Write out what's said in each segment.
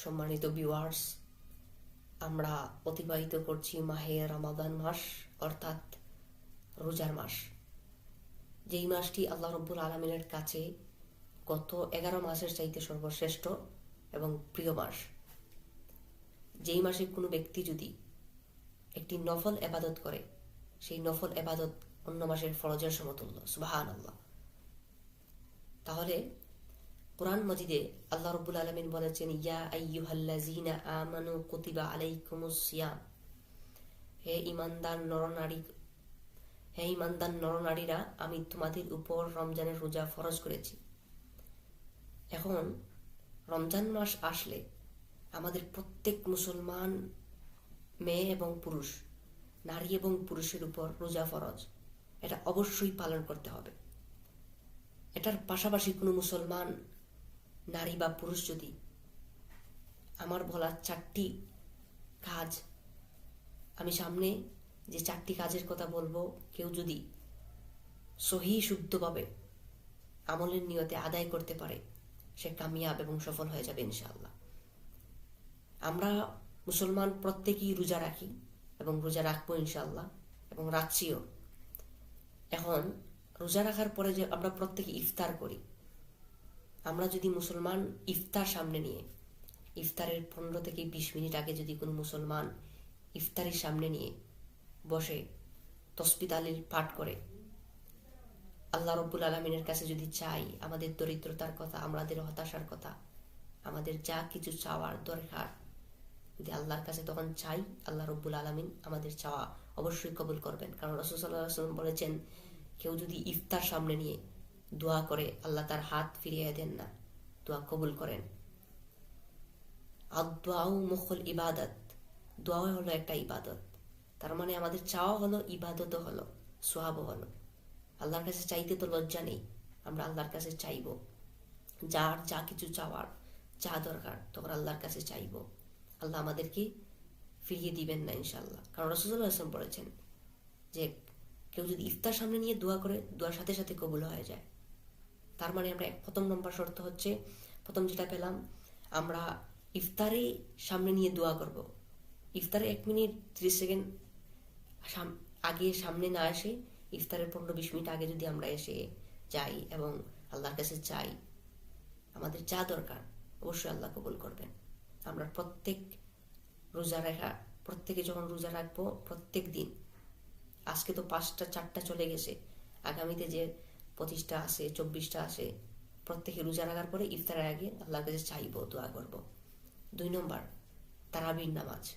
সম্মানিত ভিউয়ার্স আমরা অতিবাহিত করছি মাহে রমাদান মাস, অর্থাৎ রোজার মাস। যেই মাসটি আল্লাহ রব্বুল আলমিনের কাছে গত এগারো মাসের চাইতে সর্বশ্রেষ্ঠ এবং প্রিয় মাস। যেই মাসে কোনো ব্যক্তি যদি একটি নফল এবাদত করে, সেই নফল এবাদত অন্য মাসের ফরজের সমতুল্য সুবাহান আল্লাহ তাহলে কোরআন মজিদে আল্লাহ রব্বুল আলমিন বলেছেন, ইয়া আইয়ুহাল্লাযীনা আমানু কুতিবা আলাইকুমুস সিয়াম। হে ইমানদার নরনারী, হে ইমানদার নরনারীরা, আমি তোমাদের উপর রমজানের রোজা ফরজ করেছি। এখন রমজান মাস আসলে আমাদের প্রত্যেক মুসলমান মেয়ে এবং পুরুষ, নারী এবং পুরুষের উপর রোজা ফরজ, এটা অবশ্যই পালন করতে হবে। এটার পাশাপাশি কোনো মুসলমান নারী বা পুরুষ যদি আমার বলা চারটি কাজ, আমি সামনে যে চারটি কাজের কথা বলব, কেউ যদি সহি শুদ্ধভাবে আমলের নিয়তে আদায় করতে পারে, সে কামিয়াব এবং সফল হয়ে যাবে ইনশাআল্লাহ। আমরা মুসলমান প্রত্যেকেই রোজা রাখি এবং রোজা রাখব ইনশাআল্লাহ এবং রাখছিও। এখন রোজা রাখার পরে যে আমরা প্রত্যেকে ইফতার করি আমরা যদি মুসলমান ইফতার সামনে নিয়ে, ইফতারের পনেরো থেকে বিশ মিনিট আগে যদি কোনো মুসলমান ইফতারের সামনে নিয়ে বসে তসবিত আলীর পাঠ করে, আল্লাহ রব্বুল আলমিনের কাছে যদি চাই আমাদের দরিদ্রতার কথা, আমাদের হতাশার কথা, আমাদের যা কিছু চাওয়ার দরকার, যদি আল্লাহর কাছে তখন চাই, আল্লাহ রব্বুল আলমিন আমাদের চাওয়া অবশ্যই কবুল করবেন। কারণ রসুল্লাহাম বলেছেন, কেউ যদি ইফতার সামনে নিয়ে দোয়া করে আল্লাহ তার হাত ফিরিয়ে দেন না। দোয়া কবুল করেন। মুখল ইবাদত। দোয়া হলো একটা ইবাদত। তার মানে আমাদের চাওয়া হলো ইবাদতও হলো, সোয়াবও হলো। আল্লাহর কাছে চাইতে তো লজ্জা নেই। আমরা আল্লাহর কাছে চাইব। যার যা কিছু চাওয়ার, যা দরকার তখন আল্লাহর কাছে চাইব। আল্লাহ আমাদেরকে ফিরিয়ে দিবেন না ইনশাল্লাহ কারণ রসুল্লাহ আসলাম বলেছেন যে, কেউ যদি ইফতার সামনে নিয়ে দোয়া করে, দোয়ার সাথে সাথে কবুল হয়ে যায়। তার মানে আমরা প্রথম নম্বর শর্ত হচ্ছে, প্রথম যেটা পেলাম, আমরা ইফতারে সামনে নিয়ে দোয়া করব। ইফতারে এক মিনিট, ত্রিশ সেকেন্ড আগে সামনে না এসে ইফতারের পনেরো বিশ মিনিট আগে যদি আমরা এসে যাই এবং আল্লাহর কাছে চাই, আমাদের যা দরকার অবশ্যই আল্লাহ কবুল করবেন। আমরা প্রত্যেক রোজা রাখা, প্রত্যেকে যখন রোজা রাখব, প্রত্যেক দিন, আজকে তো পাঁচটা, চারটা চলে গেছে, আগামীতে যে পঁচিশটা আসে, চব্বিশটা আসে, প্রত্যেকে রোজা রাখার পরে ইফতারের আগে আল্লাহর কাছে চাইব, দোয়া করব। দুই নম্বর, তারাবির নামাজ।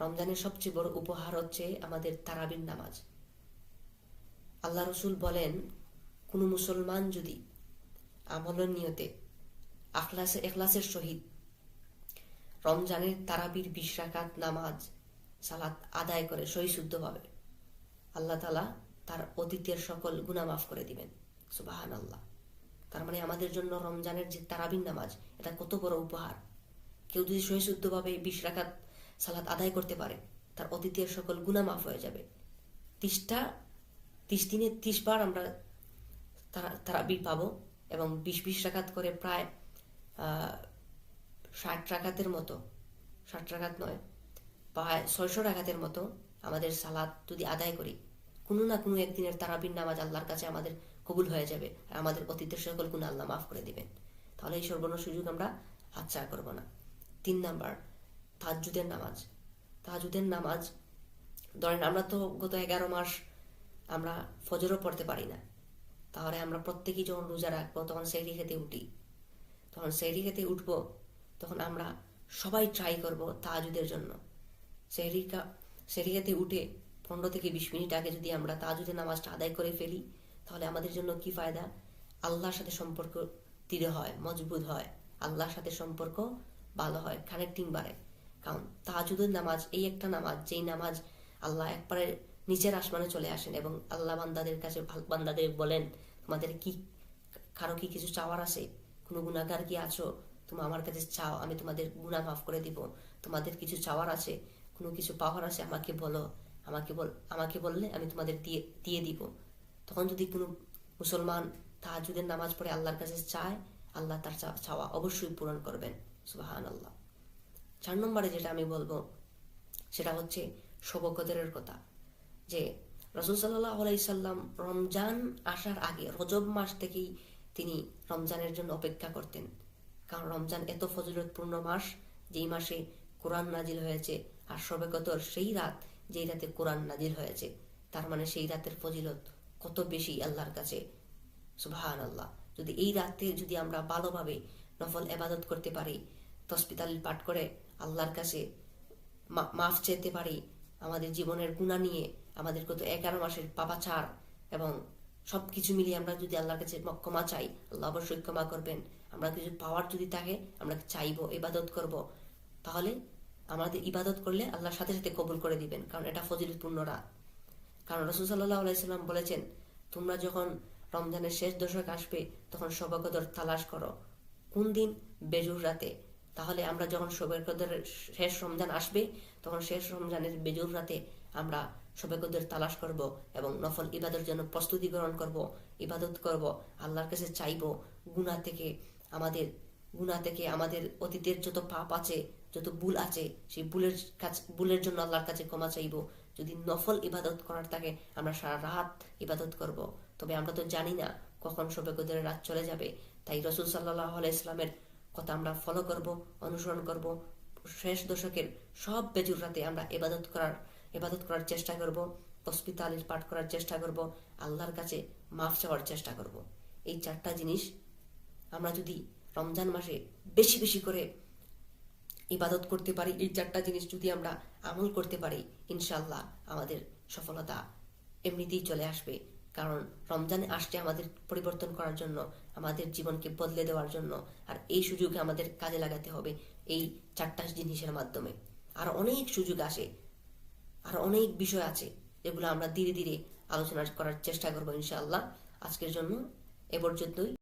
রমজানের সবচেয়ে বড় উপহার হচ্ছে আমাদের তারাবির নামাজ। আল্লাহ রসুল বলেন, কোনো মুসলমান যদি আমলের নিয়তে আখলাসে, এখলাসের সহিত রমজানের তারাবির বিশ রাকাত নামাজ, সালাত আদায় করে সহি শুদ্ধভাবে আল্লাহ তালা তার অতীতের সকল গুণা মাফ করে দিবেন। সুবাহান আল্লাহ তার মানে আমাদের জন্য রমজানের যে তারাবিন নামাজ, এটা কত বড় উপহার। কেউ যদি সহি শুদ্ধভাবে বিশ রাকাত সালাত আদায় করতে পারে, তার অতীতের সকল গুণা মাফ হয়ে যাবে। তিসটা তিরিশ দিনে তিরিশ বার আমরা তারা তারাবি পাবো এবং বিশ বিশ রাখাত করে প্রায় ষাট রাখাতের মতো, ষাট রাকাত নয়, প্রায় ছয়শো রাকাতের মতো আমাদের সালাদ যদি আদায় করি কোনো না কোনো একদিনের তারাবির নামাজ আল্লাহর কাছে আমাদের কবুল হয়ে যাবে আর আমাদের অতীতের সকল গুণ আল্লাহ মাফ করে দিবেন। তাহলে এই সর্বর্ণ সুযোগ আমরা হাতছাড়া করব না। তিন নাম্বার তাজুদের নামাজ। তাহাজুদের নামাজ, ধরেন আমরা তো গত এগারো মাস আমরা ফজরও পড়তে পারি না। তাহলে আমরা প্রত্যেকেই যখন রোজা রাখব, তখন সেরি খেতে উঠি। তখন সেরি খেতে উঠবো, তখন আমরা সবাই ট্রাই করব তাহাজুদের জন্য। সেহরি খেতে উঠে পনেরো থেকে বিশ মিনিট আগে যদি আমরা তাজুদের নামাজটা আদায় করে ফেলি, তাহলে আমাদের জন্য কি ফায়দা? আল্লাহর সাথে সম্পর্ক দৃঢ় হয়, মজবুত হয়। আল্লাহর সাথে সম্পর্ক ভালো হয় কানেক্টিং বাড়ে। কারণ তাজুদের নামাজ, এই একটা নামাজ, যেই নামাজ আল্লাহ একবারে নিচের আসমানে চলে আসেন এবং আল্লাহ বান্দাদের কাছে বান্দাদের বলেন, তোমাদের কি, কারও কি কিছু চাওয়ার আছে? কোনো গুণাগার কি আছো? তুমি, আমার কাছে চাও, আমি তোমাদের গুণা মাফ করে দিব। তোমাদের কিছু চাওয়ার আছে? কোনো কিছু পাওয়ার আছে? আমাকে বলো। আমাকে বল, আমাকে বললে আমি তোমাদের দিয়ে দিয়ে দিব। তখন যদি কোনো মুসলমান তাহাজুদের নামাজ পড়ে আল্লাহর কাছে চায়, আল্লাহ তার চাওয়া অবশ্যই পূরণ করবেন। সুবাহান আল্লাহ চার নম্বরে যেটা আমি বলব, সেটা হচ্ছে শবকদরের কথা। যে রসুল সাল্লাহ আলাইসাল্লাম রমজান আসার আগে, রজব মাস থেকেই তিনি রমজানের জন্য অপেক্ষা করতেন। কারণ রমজান এত ফজিলতপূর্ণ মাস, যেই মাসে কোরআন নাজিল হয়েছে আর কদর সেই রাত যেই রাতে কোরআন নাজিল হয়েছে, তার মানে সেই রাতের ফজিলত কত বেশি আল্লাহর কাছে? সুবহান আল্লাহ যদি এই রাতে যদি আমরা ভালোভাবে নফল এবাদত করতে পারি তসপিতাল পাঠ করে আল্লাহর কাছে মাফ চেতে পারি, আমাদের জীবনের গুণা নিয়ে আমাদের কত এগারো মাসের পাপা ছাড় এবং সব কিছু মিলিয়ে আমরা যদি আল্লাহর কাছে ক্ষমা চাই, আল্লাহ অবশ্যই ক্ষমা করবেন। আমরা কিছু পাওয়ার যদি থাকে, আমরা চাইব, ইবাদত করব। তাহলে আমাদের ইবাদত করলে আল্লাহর সাথে সাথে কবুল করে দিবেন, কারণ এটা ফজিলতপূর্ণ রাত। কারণ রসুল সাল্লাহ আলাইসাল্লাম বলেছেন, তোমরা যখন রমজানের শেষ দশক আসবে, তখন শবকদর তালাশ করো। কোন দিন? বেজুর রাতে। তাহলে আমরা যখন শবেকদরের শেষ রমজান আসবে, তখন শেষ রমজানের বেজুর রাতে আমরা শবেকদর তালাশ করব এবং নফল ইবাদতের জন্য প্রস্তুতি গ্রহণ করব, ইবাদত করব, আল্লাহর কাছে চাইব। গুণা থেকে আমাদের গুণা থেকে আমাদের অতীতের যত পাপ আছে যত ভুল আছে, সেই ভুলের কাছে ভুলের জন্য আল্লাহর কাছে ক্ষমা চাইব। যদি নফল ইবাদত করার থাকে, আমরা সারা রাত ইবাদত করব। তবে আমরা তো জানি না কখন শবে কদরের রাত চলে যাবে। তাই রসুল সাল্লাহ ইসলামের কথা আমরা ফলো করব, অনুসরণ করব। শেষ দশকের সব বেজুর রাতে আমরা ইবাদত করার ইবাদত করার চেষ্টা করব হসপিটালের পাঠ করার চেষ্টা করব, আল্লাহর কাছে মাফ চাওয়ার চেষ্টা করব। এই চারটা জিনিস আমরা যদি রমজান মাসে বেশি বেশি করে ইবাদত করতে পারি এই চারটা জিনিস যদি আমরা আমল করতে পারি ইনশাল্লাহ আমাদের সফলতা এমনিতেই চলে আসবে। কারণ রমজানে আসছে আমাদের পরিবর্তন করার জন্য, আমাদের জীবনকে বদলে দেওয়ার জন্য, আর এই সুযোগে আমাদের কাজে লাগাতে হবে এই চারটা জিনিসের মাধ্যমে। আর অনেক সুযোগ আসে, আর অনেক বিষয় আছে যেগুলো আমরা ধীরে ধীরে আলোচনা করার চেষ্টা করব ইনশাআল্লাহ। আজকের জন্য এ পর্যন্তই।